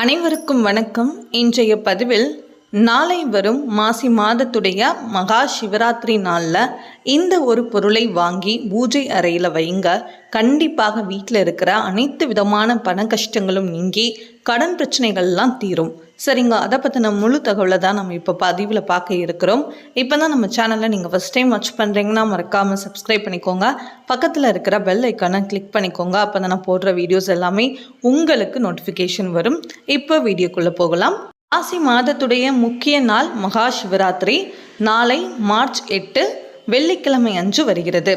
அனைவருக்கும் வணக்கம். இன்றைய பதிவில் நாளை வரும் மாசி மாதத்துடைய மகா சிவராத்திரி நாளில் இந்த ஒரு பொருளை வாங்கி பூஜை அறையில் வைங்க. கண்டிப்பாக வீட்டில் இருக்கிற அனைத்து விதமான பண கஷ்டங்களும் நீங்கி கடன் பிரச்சனைகள்லாம் தீரும். சரிங்க அதை பற்றின முழு தகவலை தான் நம்ம இப்போ பதிவில் பார்க்க இருக்கிறோம். இப்போ தான் நம்ம சேனலை நீங்கள் ஃபஸ்ட் டைம் வாட்ச் பண்ணுறீங்கன்னா மறக்காமல் சப்ஸ்கிரைப் பண்ணிக்கோங்க. பக்கத்தில் இருக்கிற பெல் ஐக்கானை கிளிக் பண்ணிக்கோங்க. அப்போ தான் நான் போடுற வீடியோஸ் எல்லாமே உங்களுக்கு நோட்டிஃபிகேஷன் வரும். இப்போ வீடியோக்குள்ளே போகலாம். ஆசி மாதத்துடைய முக்கிய நாள் மகா சிவராத்திரி. நாளை மார்ச் எட்டு வெள்ளிக்கிழமை அன்று வருகிறது.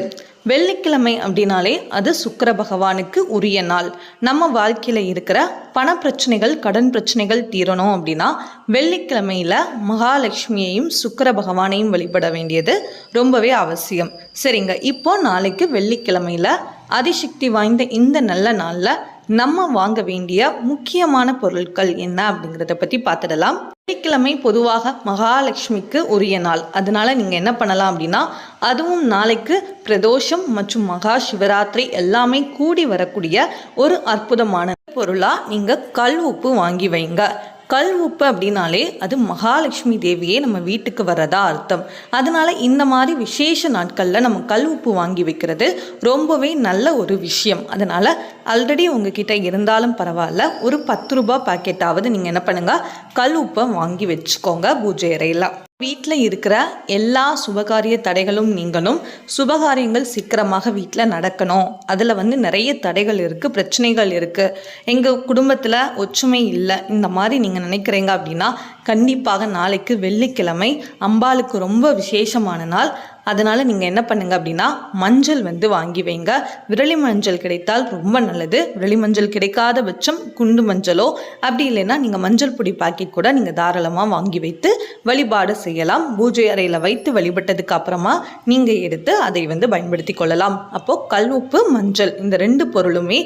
வெள்ளிக்கிழமை அப்படின்னாலே அது சுக்கர பகவானுக்கு உரிய நாள். நம்ம வாழ்க்கையில் இருக்கிற பண பிரச்சனைகள் கடன் பிரச்சனைகள் தீரணும் அப்படின்னா வெள்ளிக்கிழமையில் மகாலட்சுமியையும் சுக்கர பகவானையும் வழிபட வேண்டியது ரொம்பவே அவசியம். சரிங்க இப்போ நாளைக்கு வெள்ளிக்கிழமையில் அதிசக்தி வாய்ந்த இந்த நல்ல நாளில் நம்ம வாங்க வேண்டிய முக்கியமான பொருட்கள் என்ன அப்படிங்கிறத பற்றி பார்த்துடலாம். வெள்ளிக்கிழமை பொதுவாக மகாலட்சுமிக்கு உரிய நாள். அதனால நீங்கள் என்ன பண்ணலாம் அப்படின்னா அதுவும் நாளைக்கு பிரதோஷம் மற்றும் மகா சிவராத்திரி எல்லாமே கூடி வரக்கூடிய ஒரு அற்புதமான பொருளாக நீங்கள் கல் உப்பு வாங்கி வைங்க. கல் உப்பு அப்படின்னாலே அது மகாலட்சுமி தேவியே நம்ம வீட்டுக்கு வர்றதா அர்த்தம். அதனால இந்த மாதிரி விசேஷ நாட்களில் நம்ம கல் உப்பு வாங்கி வைக்கிறது ரொம்பவே நல்ல ஒரு விஷயம். அதனால் ஆல்ரெடி உங்ககிட்ட இருந்தாலும் பரவாயில்ல ஒரு பத்து ரூபாய் பாக்கெட்டாவது நீங்கள் என்ன பண்ணுங்கள் கல் உப்பை வாங்கி வச்சுக்கோங்க பூஜை அறையில். வீட்டில் இருக்கிற எல்லா சுபகாரிய தடைகளும் நீங்களும் சுபகாரியங்கள் சீக்கிரமாக வீட்டில் நடக்கணும். அதில் வந்து நிறைய தடைகள் இருக்குது பிரச்சனைகள் இருக்குது எங்கள் குடும்பத்தில் ஒற்றுமை இல்லை. இந்த மாதிரி நீங்கள் நினைக்கிறீங்க அப்படின்னா கண்டிப்பாக நாளைக்கு வெள்ளிக்கிழமை அம்பாளுக்கு ரொம்ப விசேஷமான நாள். அதனால் நீங்கள் என்ன பண்ணுங்க அப்படின்னா மஞ்சள் வந்து வாங்கி வைங்க. விரலி மஞ்சள் கிடைத்தால் ரொம்ப நல்லது. விரலி மஞ்சள் கிடைக்காத பட்சம் குண்டு மஞ்சளோ அப்படி இல்லைன்னா நீங்கள் மஞ்சள் பொடி பாக்கெட் கூட நீங்கள் தாராளமாக வாங்கி வைத்து வழிபாடு செய்யலாம். பூஜை அறையில் வைத்து வழிபட்டதுக்கு அப்புறமா நீங்கள் எடுத்து அதை வந்து பயன்படுத்தி கொள்ளலாம். அப்போது கல் உப்பு மஞ்சள் இந்த ரெண்டு பொருளுமே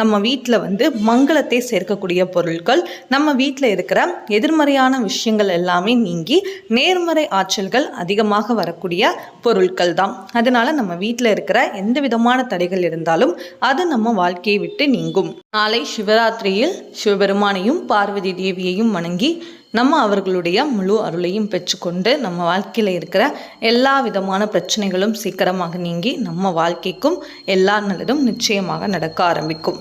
நம்ம வீட்டில் வந்து மங்களத்தை சேர்க்கக்கூடிய பொருட்கள் நம்ம வீட்டில் இருக்கிற எதிர்மறையான விஷயங்கள் எல்லாமே நீங்கி நேர்மறை ஆற்றல்கள் அதிகமாக வரக்கூடிய பொருட்கள் தான். அதனால் நம்ம வீட்டில் இருக்கிற எந்த விதமான தடைகள் இருந்தாலும் அது நம்ம வாழ்க்கையை விட்டு நீங்கும். நாளை சிவராத்திரியில் சிவபெருமானையும் பார்வதி தேவியையும் வணங்கி நம்ம அவர்களுடைய முழு அருளையும் பெற்றுக்கொண்டு நம்ம வாழ்க்கையில் இருக்கிற எல்லா விதமான பிரச்சனைகளும் சீக்கிரமாக நீங்கி நம்ம வாழ்க்கைக்கும் எல்லா நல்லதும் நிச்சயமாக நடக்க ஆரம்பிக்கும்.